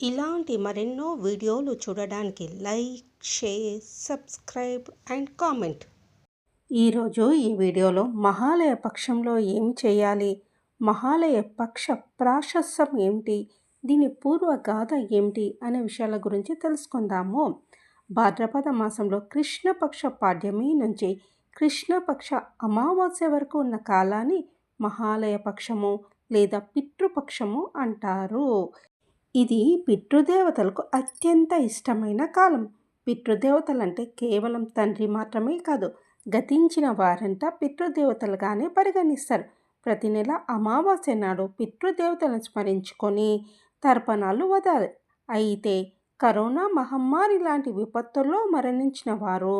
ఇలాంటి మరెన్నో వీడియోలు చూడడానికి like share subscribe and comment. ఈరోజు ఈ వీడియోలో మహాలయ పక్షంలో ఏం చేయాలి? మహాలయ పక్ష ప్రాశస్యం ఏమిటి? దీని పూర్వ గాథ ఏమిటి? అనే విషయాల గురించి తెలుసుకుందాము. భాద్రపద మాసంలో కృష్ణపక్ష పాడ్యమి నుంచి కృష్ణపక్ష అమావాస్య వరకు ఉన్న కాలాన్ని మహాలయ పక్షము లేదా పితృపక్షము అంటారు. ఇది పితృదేవతలకు అత్యంత ఇష్టమైన కాలం. పితృదేవతలంటే కేవలం తండ్రి మాత్రమే కాదు గతించిన వారంతా పితృదేవతలుగానే పరిగణిస్తారు. ప్రతి నెల అమావాస్య నాడు పితృదేవతలను స్మరించుకొని తర్పణాలు వదాలి. అయితే కరోనా మహమ్మారి లాంటి విపత్తుల్లో మరణించిన వారు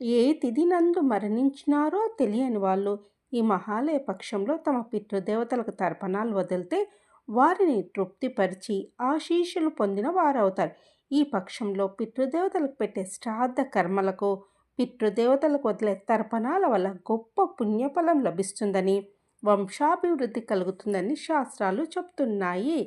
ఏ తిథి నందు మరణించినారో తెలియని వాళ్ళు ఈ మహాలయ పక్షంలో తమ పితృదేవతలకు తర్పణాలు వదిలితే వారిని తృప్తిపరిచి ఆశీషులు పొందిన వారవుతారు. ఈ పక్షంలో పితృదేవతలకు పెట్టే శ్రాద్ధ కర్మలకు పితృదేవతలకు వదిలే తర్పణాల వల్ల గొప్ప పుణ్యఫలం లభిస్తుందని వంశాభివృద్ధి కలుగుతుందని శాస్త్రాలు చెప్తున్నాయి.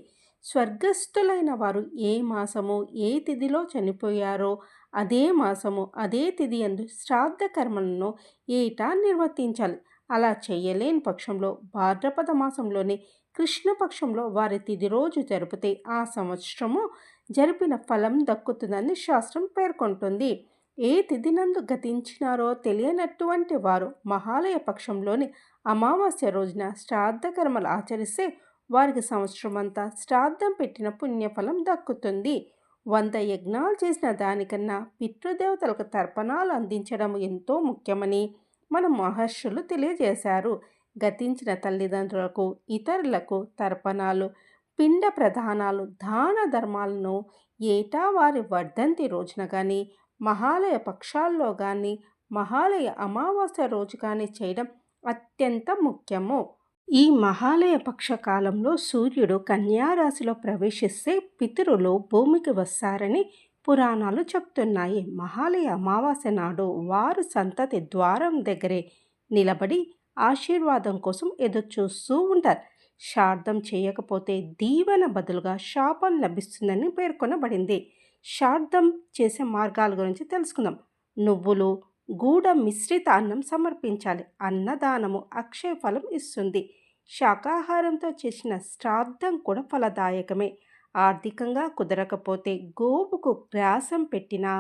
స్వర్గస్థులైన వారు ఏ మాసము ఏ తిథిలో చనిపోయారో అదే మాసము అదే తిథి అందు శ్రాద్ధ కర్మలను ఏటా నిర్వర్తించాలి? అలా చేయలేని పక్షంలో భాద్రపద మాసంలోని కృష్ణపక్షంలో వారి తిథి రోజు జరిపితే ఆ సంవత్సరము జరిపిన ఫలం దక్కుతుందని శాస్త్రం పేర్కొంటుంది. ఏ తిథినందు గతించినారో తెలియనటువంటి వారు మహాలయ పక్షంలోని అమావాస్య రోజున శ్రాద్ధ కర్మలు ఆచరిస్తే వారికి సంవత్సరం అంతా శ్రాద్ధం పెట్టిన పుణ్యఫలం దక్కుతుంది. వంద యజ్ఞాలు చేసిన దానికన్నా పితృదేవతలకు తర్పణాలు అందించడం ఎంతో ముఖ్యమని మన మహర్షులు తెలియజేశారు. గతించిన తల్లిదండ్రులకు ఇతరులకు తర్పణాలు పిండ ప్రధానాలు దాన ధర్మాలను ఏటా వారి వర్ధంతి రోజున కానీ మహాలయ పక్షాల్లో కానీ మహాలయ అమావాస్య రోజు కానీ చేయడం అత్యంత ముఖ్యము. ఈ మహాలయ పక్ష కాలంలో సూర్యుడు కన్యారాశిలో ప్రవేశిస్తే పితరులు భూమికి వస్తారని పురాణాలు చెప్తున్నాయి. మహాలయ అమావాస్య నాడు వారు సంతతి ద్వారం దగ్గరే నిలబడి ఆశీర్వాదం కోసం ఎదురుచూస్తూ ఉంటారు. శార్థం చేయకపోతే దీవెన బదులుగా శాపం లభిస్తుందని పేర్కొనబడింది. శార్థం చేసే మార్గాల గురించి తెలుసుకుందాం. నువ్వులు గూడ మిశ్రిత అన్నం సమర్పించాలి. అన్నదానము అక్షయ ఫలం ఇస్తుంది. శాకాహారంతో చేసిన శ్రాద్ధం కూడా ఫలదాయకమే. ఆర్థికంగా కుదరకపోతే గోవుకు గ్రాసం పెట్టినా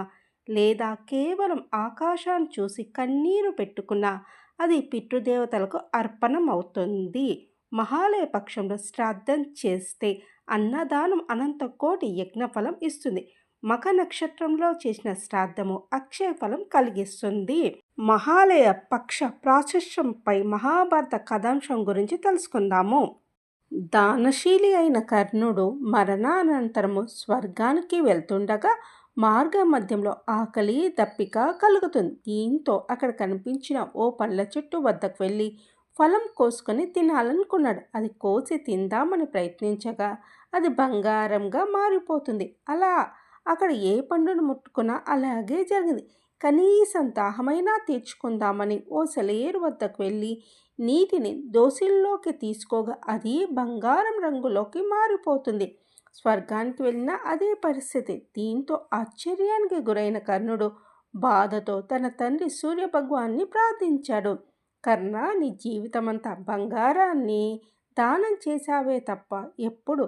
లేదా కేవలం ఆకాశాన్ని చూసి కన్నీరు పెట్టుకున్నా అది పితృదేవతలకు అర్పణం అవుతుంది మహాలయ పక్షంలో శ్రాద్ధం చేస్తే అన్నదానం అనంత కోటి యజ్ఞఫలం ఇస్తుంది. మఖ నక్షత్రంలో చేసిన శ్రాద్ధము అక్షయ ఫలం కలిగిస్తుంది. మహాలయ పక్ష ప్రాశస్యంపై మహాభారత కథాంశం గురించి తెలుసుకుందాము. దానశీలి అయిన కర్ణుడు మరణానంతరము స్వర్గానికి వెళ్తుండగా మార్గ మధ్యంలో ఆకలి దప్పిక కలుగుతుంది. దీంతో అక్కడ కనిపించిన ఓ పళ్ళ చెట్టు వద్దకు వెళ్ళి ఫలం కోసుకొని తినాలనుకున్నాడు. అది కోసి తిందామని ప్రయత్నించగా అది బంగారంగా మారిపోతుంది. అలా అక్కడ ఏ పండును ముట్టుకున్నా అలాగే జరిగింది. కనీసం దాహమైనా తీర్చుకుందామని ఓ సెలయేరు వద్దకు వెళ్ళి నీటిని దోసిల్లోకి తీసుకోగా అది బంగారం రంగులోకి మారిపోతుంది. స్వర్గానికి వెళ్ళిన అదే పరిస్థితి. దీంతో ఆశ్చర్యానికి గురైన కర్ణుడు బాధతో తన తండ్రి సూర్యభగవాన్ని ప్రార్థించాడు. కర్ణ నీ జీవితమంతా బంగారాన్ని దానం చేశావే తప్ప ఎప్పుడు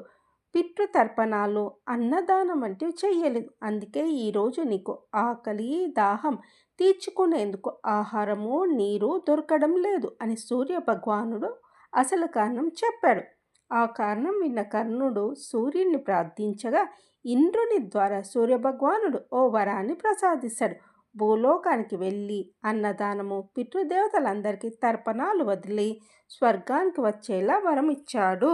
పితృతర్పణాలు అన్నదానం వంటివి చేయలేదు అందుకే ఈరోజు నీకు ఆకలి దాహం తీర్చుకునేందుకు ఆహారము నీరు దొరకడం లేదు అని సూర్య భగవానుడు అసలు కారణం చెప్పాడు. ఆ కారణం విన్న కర్ణుడు సూర్యుని ప్రార్థించగా ఇంద్రుని ద్వారా సూర్యభగవానుడు ఓ వరాన్ని ప్రసాదిస్తాడు. భూలోకానికి వెళ్ళి అన్నదానము పితృదేవతలందరికీ తర్పణాలు వదిలి స్వర్గానికి వచ్చేలా వరం ఇచ్చాడు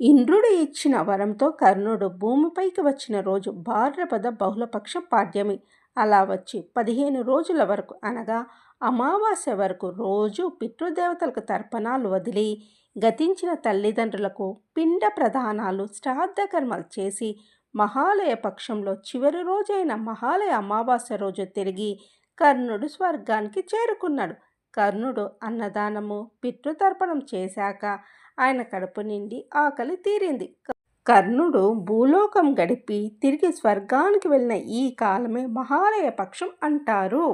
ఇంద్రుడు ఇచ్చిన వరంతో కర్ణుడు భూమిపైకి వచ్చిన రోజు భాద్రపద బహుళపక్ష పాడ్యమి. అలా వచ్చి పదిహేను రోజుల వరకు అనగా అమావాస్య వరకు రోజు పితృదేవతలకు తర్పణాలు వదిలి గతించిన తల్లిదండ్రులకు పిండ ప్రధానాలు శ్రాద్ధ కర్మలు చేసి మహాలయ పక్షంలో చివరి రోజైన మహాలయ అమావాస్య రోజు తిరిగి కర్ణుడు స్వర్గానికి చేరుకున్నాడు. కర్ణుడు అన్నదానము పితృతర్పణం చేశాక ఆయన కడుపు నిండి ఆకలి తీరింది. కర్ణుడు భూలోకం గడిపి తిరిగి స్వర్గానికి వెళ్ళిన ఈ కాలమే మహాలయ పక్షం అంటారు.